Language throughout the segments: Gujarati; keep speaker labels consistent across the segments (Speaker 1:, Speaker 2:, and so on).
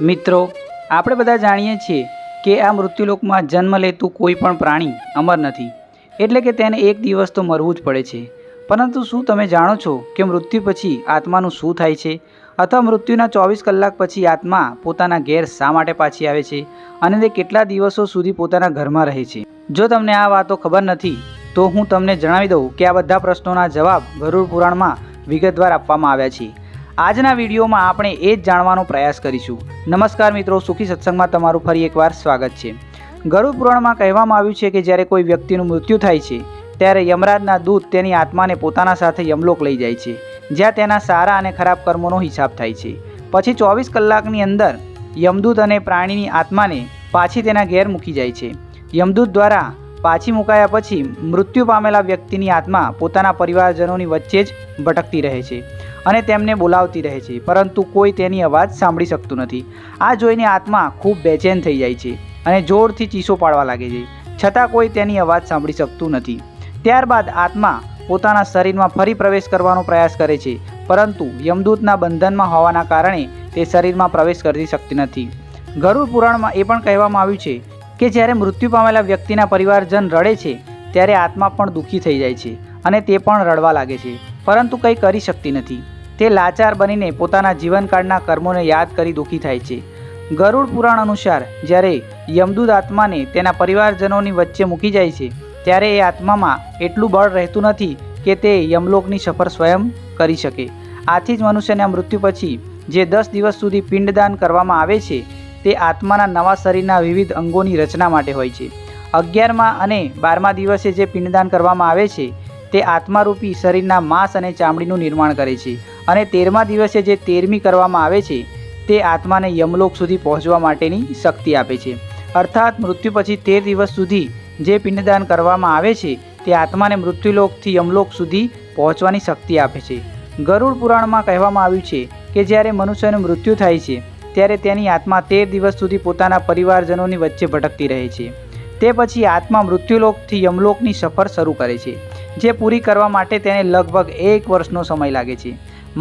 Speaker 1: મિત્રો, આપણે બધા જાણીએ છીએ કે આ મૃત્યુલોકમાં જન્મ લેતું કોઈ પણ પ્રાણી અમર નથી. એટલે કે તેને એક દિવસ તો મરવું જ પડે છે. પરંતુ શું તમે જાણો છો કે મૃત્યુ પછી આત્માનું શું થાય છે? અથવા મૃત્યુના ચોવીસ કલાક પછી આત્મા પોતાના ઘેર શા માટે પાછી આવે છે? અને તે કેટલા દિવસો સુધી પોતાના ઘરમાં રહે છે? જો તમને આ વાતો ખબર નથી, તો હું તમને જણાવી દઉં કે આ બધા પ્રશ્નોના જવાબ ગરુડ પુરાણમાં વિગતવાર આપવામાં આવ્યા છે. આજના વિડીયોમાં આપણે એ જ જાણવાનો પ્રયાસ કરીશું. નમસ્કાર મિત્રો, સુખી સત્સંગમાં તમારું ફરી એકવાર સ્વાગત છે. ગરુડ પુરાણમાં કહેવામાં આવ્યું છે કે જ્યારે કોઈ વ્યક્તિનું મૃત્યુ થાય છે, ત્યારે યમરાજના દૂત તેની આત્માને પોતાના સાથે યમલોક લઈ જાય છે, જ્યાં તેના સારા અને ખરાબ કર્મોનો હિસાબ થાય છે. પછી ચોવીસ કલાકની અંદર યમદૂત અને પ્રાણીની આત્માને પાછી તેના ઘેર મૂકી જાય છે. યમદૂત દ્વારા પાછી મુકાયા પછી મૃત્યુ પામેલા વ્યક્તિની આત્મા પોતાના પરિવારજનોની વચ્ચે જ ભટકતી રહે છે અને તેમને બોલાવતી રહે છે, પરંતુ કોઈ તેની અવાજ સાંભળી શકતું નથી. આ જોઈને આત્મા ખૂબ બેચેન થઈ જાય છે અને જોરથી ચીસો પાડવા લાગે છે, છતાં કોઈ તેની અવાજ સાંભળી શકતું નથી. ત્યારબાદ આત્મા પોતાના શરીરમાં ફરી પ્રવેશ કરવાનો પ્રયાસ કરે છે, પરંતુ યમદૂતના બંધનમાં હોવાના કારણે તે શરીરમાં પ્રવેશ કરી શકતી નથી. ગરુડ પુરાણમાં એ પણ કહેવામાં આવ્યું છે કે જ્યારે મૃત્યુ પામેલા વ્યક્તિના પરિવારજન રડે છે, ત્યારે આત્મા પણ દુઃખી થઈ જાય છે અને તે પણ રડવા લાગે છે. પરંતુ કંઈ કરી શકતી નથી. તે લાચાર બનીને પોતાના જીવનકાળના કર્મોને યાદ કરી દુઃખી થાય છે. ગરુડ પુરાણ અનુસાર, જ્યારે યમદૂત આત્માને તેના પરિવારજનોની વચ્ચે મૂકી જાય છે, ત્યારે એ આત્મામાં એટલું બળ રહેતું નથી કે તે યમલોકની સફર સ્વયં કરી શકે. આથી જ મનુષ્યના મૃત્યુ પછી જે દસ દિવસ સુધી પિંડદાન કરવામાં આવે છે તે આત્માના નવા શરીરના વિવિધ અંગોની રચના માટે હોય છે. અગિયારમા અને બારમા દિવસે જે પિંડદાન કરવામાં આવે છે, તે આત્મારૂપી શરીરના માંસ અને ચામડીનું નિર્માણ કરે છે અને તેરમા દિવસે જે તેરમી કરવામાં આવે છે, તે આત્માને યમલોક સુધી પહોંચવા માટેની શક્તિ આપે છે. અર્થાત મૃત્યુ પછી તેર દિવસ સુધી જે પિંડદાન કરવામાં આવે છે, તે આત્માને મૃત્યુલોકથી યમલોક સુધી પહોંચવાની શક્તિ આપે છે. ગરુડ પુરાણમાં કહેવામાં આવ્યું છે કે જ્યારે મનુષ્યનું મૃત્યુ થાય છે ત્યારે તેની આત્મા તેર દિવસ સુધી પોતાના પરિવારજનોની વચ્ચે ભટકતી રહે છે. તે પછી આત્મા મૃત્યુલોકથી યમલોકની સફર શરૂ કરે છે, જે પૂરી કરવા માટે તેને લગભગ એક વર્ષનો સમય લાગે છે.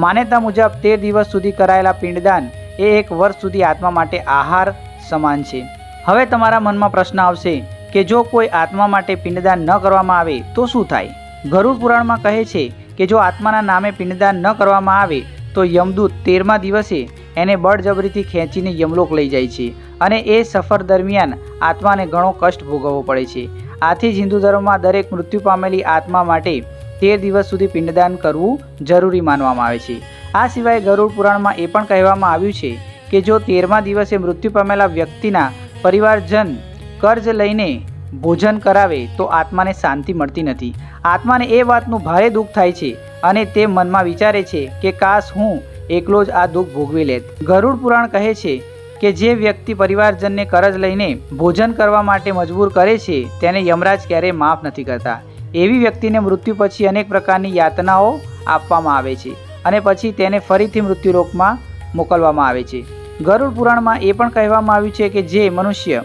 Speaker 1: માન્યતા મુજબ તેર દિવસ સુધી કરાયેલા પિંડદાન એ એક વર્ષ સુધી આત્મા માટે આહાર સમાન છે. હવે તમારા મનમાં પ્રશ્ન આવશે કે જો કોઈ આત્મા માટે પિંડદાન ન કરવામાં આવે તો શું થાય? ગરુડ પુરાણમાં કહે છે કે જો આત્માના નામે પિંડદાન ન કરવામાં આવે તો યમદૂત તેરમા દિવસે એને બળજબરીથી ખેંચીને યમલોક લઈ જાય છે અને એ સફર દરમિયાન આત્માને ઘણો કષ્ટ ભોગવવો પડે છે. આથી જ હિન્દુ ધર્મમાં દરેક મૃત્યુ પામેલી આત્મા માટે તેર દિવસ સુધી પિંડદાન કરવું જરૂરી માનવામાં આવે છે. આ સિવાય ગરુડ પુરાણમાં એ પણ કહેવામાં આવ્યું છે કે જો તેરમા દિવસે મૃત્યુ પામેલા વ્યક્તિના પરિવારજન કર્જ લઈને ભોજન કરાવે તો આત્માને શાંતિ મળતી નથી. આત્માને એ વાતનું ભારે દુઃખ થાય છે અને તે મનમાં વિચારે છે કે કાશ હું એકલો જ આ દુઃખ ભોગવી લેત. ગરુડ પુરાણ કહે છે કે જે વ્યક્તિ પરિવારજનને કરજ લઈને ભોજન કરવા માટે મજબૂર કરે છે, તેને યમરાજ ક્યારેય માફ નથી કરતા. એવી વ્યક્તિને મૃત્યુ પછી અનેક પ્રકારની યાતનાઓ આપવામાં આવે છે અને પછી તેને ફરીથી મૃત્યુરોગમાં મોકલવામાં આવે છે. ગરુડ પુરાણમાં એ પણ કહેવામાં આવ્યું છે કે જે મનુષ્ય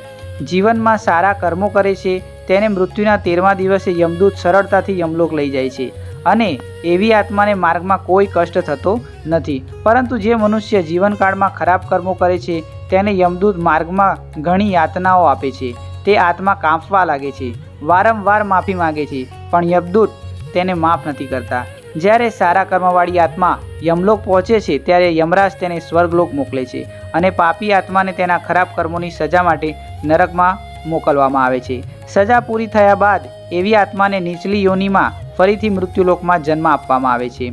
Speaker 1: જીવનમાં સારા કર્મો કરે છે, તેને મૃત્યુના તેરમા દિવસે યમદૂત સરળતાથી યમલોક લઈ જાય છે. અને એવી આત્માને માર્ગમાં કોઈ કષ્ટ થતો નથી. પરંતુ જે મનુષ્ય જીવનકાળમાં ખરાબ કર્મો કરે છે, તેને યમદૂત માર્ગમાં ઘણી યાતનાઓ આપે છે. તે આત્મા કાંપવા લાગે છે, વારંવાર માફી માગે છે, પણ યમદૂત તેને માફ નથી કરતા. જ્યારે સારા કર્મવાળી આત્મા યમલોક પહોંચે છે, ત્યારે યમરાજ તેને સ્વર્ગલોક મોકલે છે અને પાપી આત્માને તેના ખરાબ કર્મોની સજા માટે નરકમાં મોકલવામાં આવે છે. સજા પૂરી થયા બાદ એવી આત્માને નીચલી યોનિમાં ફરીથી મૃત્યુલોકમાં જન્મ આપવામાં આવે છે.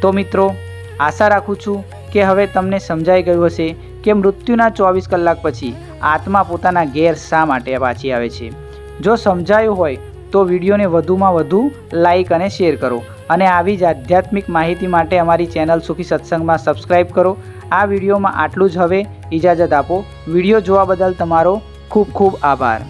Speaker 1: તો મિત્રો, આશા રાખું છું કે હવે તમને સમજાઈ ગયું હશે કે મૃત્યુના ચોવીસ કલાક પછી આત્મા પોતાના ઘેર શા માટે પાછી આવે છે. જો સમજાયું હોય તો વિડીયોને વધુમાં વધુ લાઈક અને શેર કરો અને આવી જ આધ્યાત્મિક માહિતી માટે અમારી ચેનલ સુખી સત્સંગમાં સબસ્ક્રાઈબ કરો. આ વિડીયોમાં આટલું જ હવે. ઇજાજત આપો. વીડિયો જોવા બદલ તમારો ખૂબ ખૂબ આભાર.